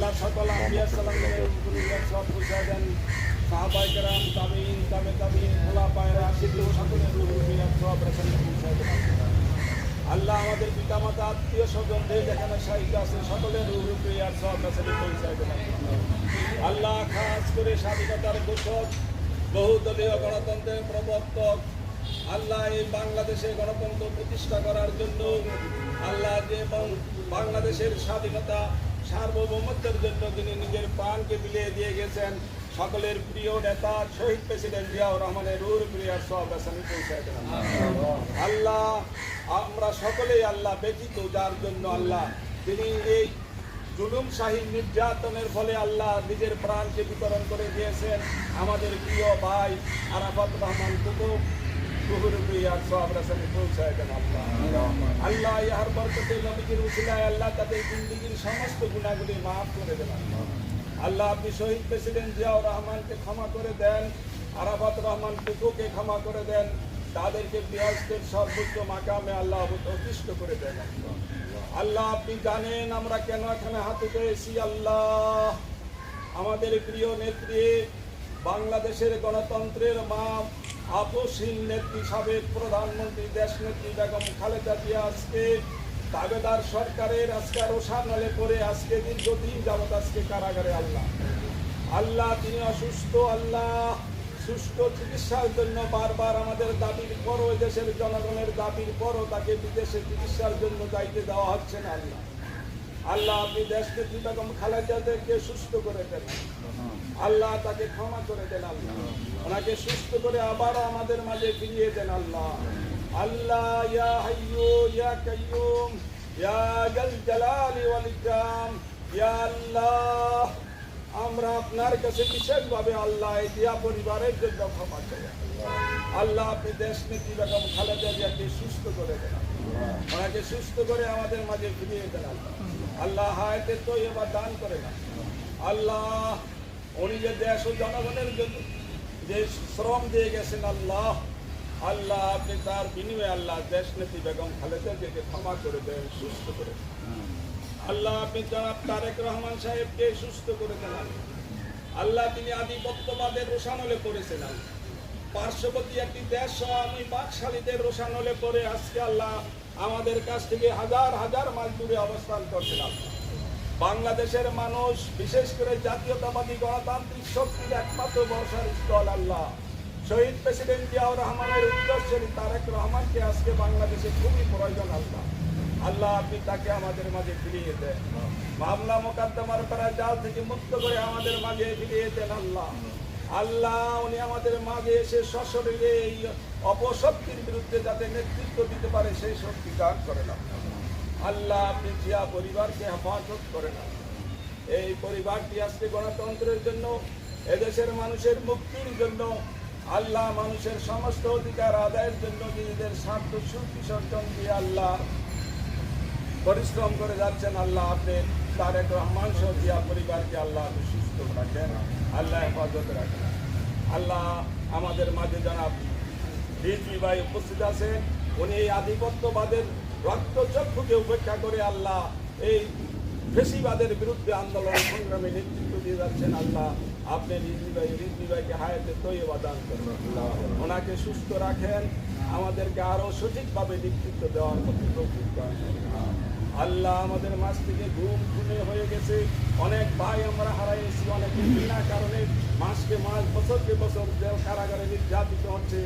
আল্লাহ সকল আম্বিয়া সালামের সব পৌঁছায় দেন। সাহাবাই কেরাম তাবিন তাবে তাবিন খোলা পায়রা সিদ্ধ সকলের উপরে সব রেখানে আল্লাহ আমাদের পিতামাতা, আত্মীয় স্বজনদের যেখানে সাহিত্য আছে, সকলের আর সব রেখানে পৌঁছায় দেন। আল্লাহ খাস করে স্বাধীনতার ঘোষক, বহুদলীয় গণতন্ত্রের প্রবর্তক। আল্লাহ এই বাংলাদেশে গণতন্ত্র প্রতিষ্ঠা করার জন্য আল্লাহ যে বাংলাদেশের স্বাধীনতা সার্বভৌমত্বের জন্য তিনি নিজের প্রাণকে বিলিয়ে দিয়ে গেছেন। সকলের প্রিয় নেতা, শহীদ প্রেসিডেন্ট জিয়াউর রহমানের রুর প্রিয়ার সব আসামি আল্লাহ, আমরা সকলেই আল্লাহ ব্যতীত, যার জন্য আল্লাহ। তিনি এই জুলুম শাহী নির্যাতনের ফলে আল্লাহ নিজের প্রাণকে বিতরণ করে দিয়েছেন। আমাদের প্রিয় ভাই আরাফাত রহমান কুতুব কুহুর প্রিয়ার সব রাসানে পৌঁছায় আল্লাহ। ইহার বরকতে নবীজির উসিলায় আল্লাহ তাদের জিন্দিগির সমস্ত গুণাগুলি মাফ করে দেন আল্লাহ আপনি শহীদ প্রেসিডেন্ট জিয়াউর রহমানকে ক্ষমা করে দেন, আরাফাত রহমান টুকুকে ক্ষমা করে দেন, তাদেরকে বৃহস্পতির সর্বোচ্চ মাকামে আল্লাহ অতিষ্ঠ করে দেন। আল্লাহ আপনি জানেন আমরা কেন এখানে হাতে পেয়েছি আল্লাহ। আমাদের প্রিয় নেত্রী, বাংলাদেশের গণতন্ত্রের মা আপসহীন নেত্রী সাবেক প্রধানমন্ত্রী, দেশ নেত্রী বেগম খালেদা জিয়া আজকে দাবেদার সরকারের, আজকে রোশানলে করে আজকে দীর্ঘদিন যাবৎ আজকে কারাগারে আল্লাহ। আল্লাহ তিনি অসুস্থ, আল্লাহ সুস্থ চিকিৎসার জন্য বারবার আমাদের দাবির পরও দেশের জনগণের দাবির পরও তাকে বিদেশে চিকিৎসার জন্য যাইতে দেওয়া হচ্ছে না আল্লাহ। আল্লাহ, আপনি দেশ নেত্রী বেগম খালেদাদেরকে সুস্থ করে দেন আল্লাহ তাকে ক্ষমা করে দেন, আল্লাহ। ওনাকে সুস্থ করে আবার আমাদের মাঝে ফিরিয়ে দেন, আল্লাহ। আল্লাহ, ইয়া হাইয়ু ইয়া কাইয়ুম ইয়া জাল জালালি ওয়াল ইকরাম, ইয়া আল্লাহ, আমরা আপনার কাছে বিশেষভাবে আল্লাহ, এই দিয়া পরিবারের জন্য ক্ষমা চাই। আল্লাহ, আপনি দেশ নীতি বেগম খালেদা জিয়াকে সুস্থ করে দেন ওনাকে সুস্থ করে আমাদের মাঝে ফিরিয়ে দেন, আল্লাহ। আল্লাহ হায়াতে তো এবার দান করে না। আল্লাহ, উনি যে দেশ ও জনগণের জন্য যে শ্রম দিয়ে গেছেন আল্লাহ আল্লাহ আপনি তার বিনিময়ে আল্লাহ দেশ নেত্রী বেগম খালেদা জিয়াকে ক্ষমা করে দেন, সুস্থ করে আল্লাহ আপনি জনাব তারেক রহমান সাহেবকে সুস্থ করে দেন। আল্লাহ। তিনি আধিপত্যবাদের রোশানলে করেছেন পার্শ্ববর্তী একটি দেশ, আমি বাকশালীদের রোশানলে পরে আজকে আল্লাহ আমাদের কাছ থেকে হাজার হাজার মাইল দূরে অবস্থান করছিলাম। বাংলাদেশের মানুষ, বিশেষ করে জাতীয়তাবাদী গণতান্ত্রিক শক্তির একমাত্র বর্ষার স্থল আল্লাহ। শহীদ প্রেসিডেন্ট জিয়াউর রহমানের উত্তরসূরি তারেক রহমানকে আজকে বাংলাদেশে খুবই প্রয়োজন আল্লাহ। আল্লাহ, আপনি তাকে আমাদের মাঝে ফিরিয়ে দেন। মামলা মোকদ্দমার করা জাল থেকে মুক্ত করে আমাদের মাঝে ফিরিয়ে দেন আল্লাহ। আল্লাহ, উনি আমাদের মাঝে এসে সশরীরে এই অপশক্তির বিরুদ্ধে যাতে নেতৃত্ব দিতে পারে, সেই শক্তি দান করে না। আল্লাহ, আপনি জিয়া পরিবারকে হেফাজত করে না। এই পরিবারটি আজকে গণতন্ত্রের জন্য, এদেশের মানুষের মুক্তির জন্য, আল্লাহ মানুষের সমস্ত অধিকার আদায়ের জন্য নিজেদের স্বার্থ সুবিসর্জন দিয়ে আল্লাহ পরিশ্রম করে যাচ্ছেন, আল্লাহ আপনি তারেক রহমান সহ পরিবারকে আল্লাহ সুস্থ রাখেন, আল্লাহ হেফাজত রাখেন। আল্লাহ আমাদের মাঝে জনাব রিজভি ভাই উপস্থিত আছেন। উনি এই আধিপত্যবাদের রক্তচক্ষুকে উপেক্ষা করে আল্লাহ এই ফেসিবাদের বিরুদ্ধে আন্দোলন সংগ্রামে নেতৃত্ব দিয়ে যাচ্ছেন আল্লাহ। আপনি রিজভি ভাই হায়াতে তৈবা দান করবেন ওনাকে সুস্থ রাখেন। আমাদেরকে আরও সঠিকভাবে নেতৃত্ব দেওয়ার মতো দান করুন। আল্লাহ আমাদের মাছ থেকে ঘুম ঘুমে হয়ে গেছে। অনেক ভাই আমরা হারাইছি অনেক বিনা কারণে মাসকে মাস, বছরকে বছর কারাগারে নির্যাতিত হচ্ছে।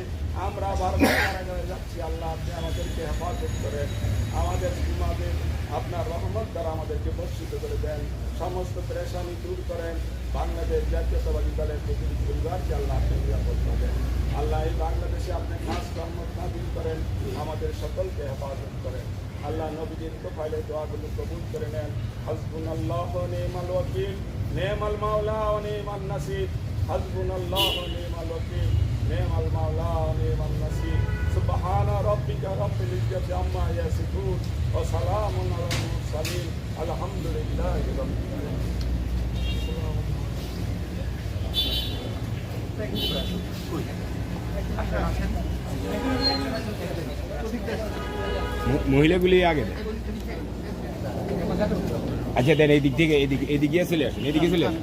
আমরা বারবার কারাগারে যাচ্ছি। আল্লাহ আপনি আমাদেরকে হেফাজত করেন। আমাদের সীমাদের আপনার রহমত দ্বারা আমাদেরকে বর্ষিত করে দেন। সমস্ত পেরেশানি দূর করেন। বাংলাদেশ জাতীয়তাবাদী দলের প্রতিনিধি পরিবারকে আল্লাহ আপনি নিরাপদ করেন আল্লাহ এই বাংলাদেশে আপনি খাস রহমত নাজিল করেন, আমাদের সকলকে হেফাজত করেন। আল্লাহ নবীজির তোফাইলে দোয়াগুলো কবুল করে নেন। হাসবুন আল্লাহ নেমাল ওয়াকিল, নেমাল মাওলা ও নেমাল নাসির। হাসবুন আল্লাহ নেমাল ওয়াকিল, নেমাল মাওলা ও নেমাল নাসির। سبحان ربك رب العزة عما يصفون وسلام على المرسلين الحمد لله رب العالمين মহিলাগুলি আগে দেয়। আচ্ছা দেন এই দিক থেকে এদিকে এদিকে চলে আসুন এদিকে চলে আসুন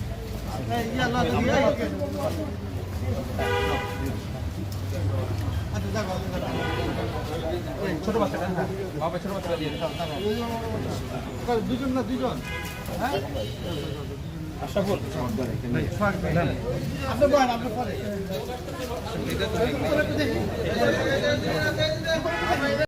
ছোট বাচ্চা বাবা ছোট বাচ্চা দিয়ে দুজন না দুজন পরে